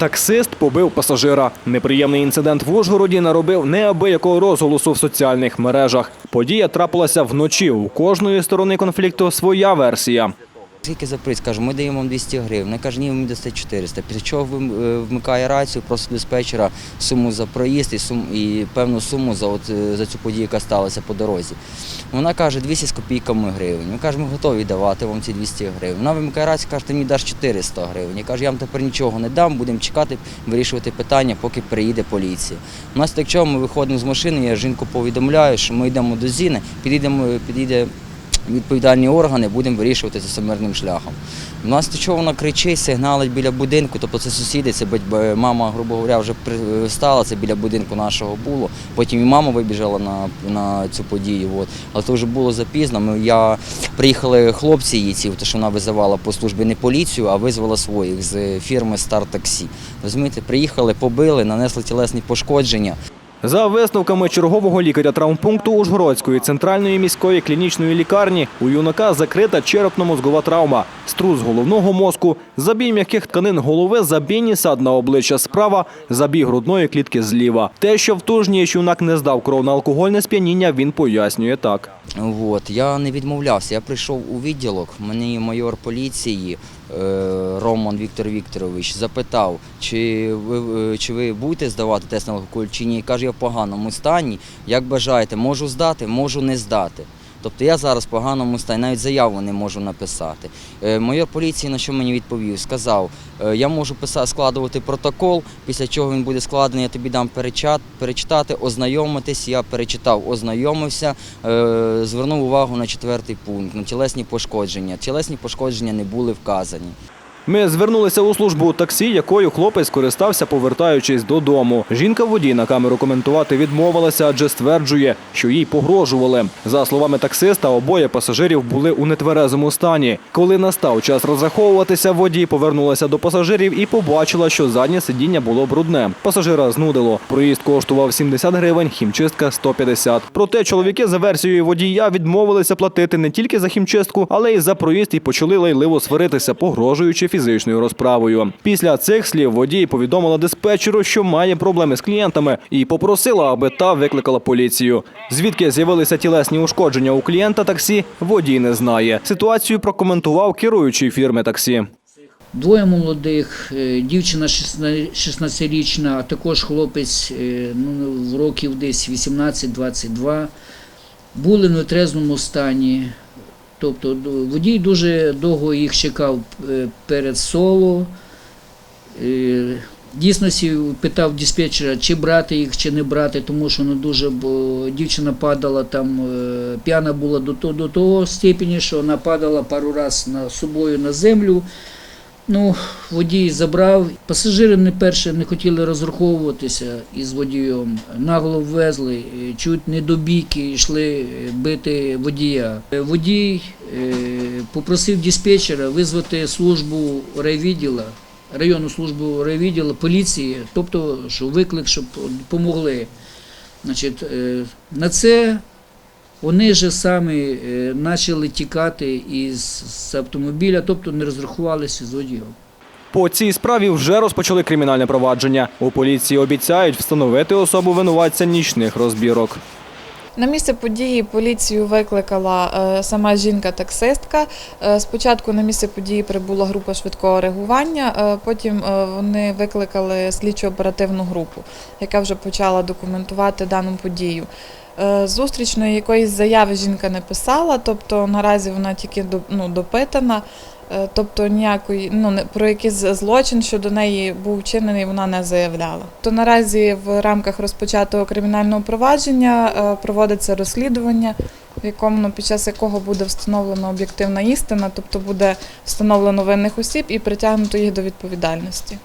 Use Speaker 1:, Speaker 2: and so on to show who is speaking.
Speaker 1: Таксист побив пасажира. Неприємний інцидент в Ужгороді наробив неабиякого розголосу в соціальних мережах. Подія трапилася вночі. У кожної сторони конфлікту своя версія.
Speaker 2: Скільки за приз? Кажу, ми даємо вам 200 гривень. Вони кажуть, ні, мені дасте 400. Після чого е, вмикає рацію, просить диспетчера суму за проїзд і, сум, і певну суму за, от, е, за цю подію, яка сталася по дорозі. Вона каже, 200 з копійками гривень. Ми кажемо, ми готові давати вам ці 200 гривень. Вона вимикає рацію, каже, ти мені даш 400 гривень. Я кажу, я вам тепер нічого не дам, будемо чекати, вирішувати питання, поки приїде поліція. У нас так чого, ми виходимо з машини, я жінку повідомляю, що ми йдемо до Зіни, підійдемо, підійде відповідальні органи, будемо вирішувати це мирним шляхом. У нас то чого вона кричить, сигналить біля будинку, тобто це сусіди, це мама, грубо говоря, вже стала, це біля будинку нашого було. Потім і мама вибіжала на, на цю подію. От. Але це вже було запізно. Ми, я, приїхали хлопці її, ці, то, що вона визивала по службі не поліцію, а визвала своїх з фірми Стар Таксі. Розумієте, приїхали, побили, нанесли тілесні пошкодження.
Speaker 1: За висновками чергового лікаря травмпункту Ужгородської центральної міської клінічної лікарні у юнака закрита черепно-мозгова травма, струс головного мозку, забій м'яких тканин голови, забійні сад на обличчя справа, забій грудної клітки зліва. Те, що в тужні юнак не здав кров на алкогольне сп'яніння, він пояснює так.
Speaker 2: От, я не відмовлявся. Я прийшов у відділок. Мені майор поліції е, Роман Віктор Вікторович запитав, чи ви, е, чи ви будете здавати тест на алкоголь чи ні. Каже, в поганому стані. Як бажаєте, можу здати, можу не здати. Тобто я зараз в поганому стані, навіть заяву не можу написати. Е, майор поліції на що мені відповів? Сказав, е, я можу складувати протокол, після чого він буде складений, я тобі дам перечитати, ознайомитись. Я перечитав, ознайомився, е, звернув увагу на четвертий пункт, на тілесні пошкодження. Тілесні пошкодження не були вказані.
Speaker 1: Ми звернулися у службу таксі, якою хлопець скористався, повертаючись додому. Жінка водій на камеру коментувати відмовилася, адже стверджує, що їй погрожували. За словами таксиста, обоє пасажирів були у нетверезому стані. Коли настав час розраховуватися, водій повернулася до пасажирів і побачила, що заднє сидіння було брудне. Пасажира знудило. Проїзд коштував 70 гривень, хімчистка 150. Проте чоловіки за версією водія відмовилися платити не тільки за хімчистку, але й за проїзд і почали лайливо сваритися, погрожуючи фізичною розправою. Після цих слів водій повідомила диспетчеру, що має проблеми з клієнтами, і попросила, аби та викликала поліцію. Звідки з'явилися тілесні ушкодження у клієнта таксі, водій не знає. Ситуацію прокоментував керуючий фірми таксі.
Speaker 3: Двоє молодих, е, дівчина 16-річна, а також хлопець е, ну, в років десь 18-22, були в нетрезному стані. Тобто водій дуже довго їх чекав е, перед соло. Е, Дійсно питав диспетчера, чи брати їх, чи не брати, тому що ну, дуже бо дівчина падала там, е, п'яна була до до того степені, що вона падала пару разів на собою на землю. Ну, водій забрав. Пасажири не перше не хотіли розраховуватися із водієм. Нагло ввезли, е, чуть не до бійки йшли е, бити водія. Е, Водій попросив диспетчера визвати службу райвідділа, районну службу райвідділа поліції, тобто, що виклик, щоб допомогли. Значить, на це вони ж самі е, почали тікати із автомобіля, тобто не розрахувалися з водієм.
Speaker 1: По цій справі вже розпочали кримінальне провадження. У поліції обіцяють встановити особу винуватця нічних розбірок.
Speaker 4: На місце події поліцію викликала е, сама жінка-таксистка. Е, Спочатку на місце події прибула група швидкого реагування, потім вони викликали слідчо-оперативну групу, яка вже почала документувати дану подію. Е, Зустрічної якоїсь заяви жінка не писала, тобто наразі вона тільки ну, допитана. Е, Тобто ніякої ну про якийсь злочин щодо неї був вчинений, вона не заявляла. То наразі в рамках розпочатого кримінального провадження е, проводиться розслідування, в якому ну, під час якого буде встановлена об'єктивна істина, тобто буде встановлено винних осіб і притягнуто їх до відповідальності.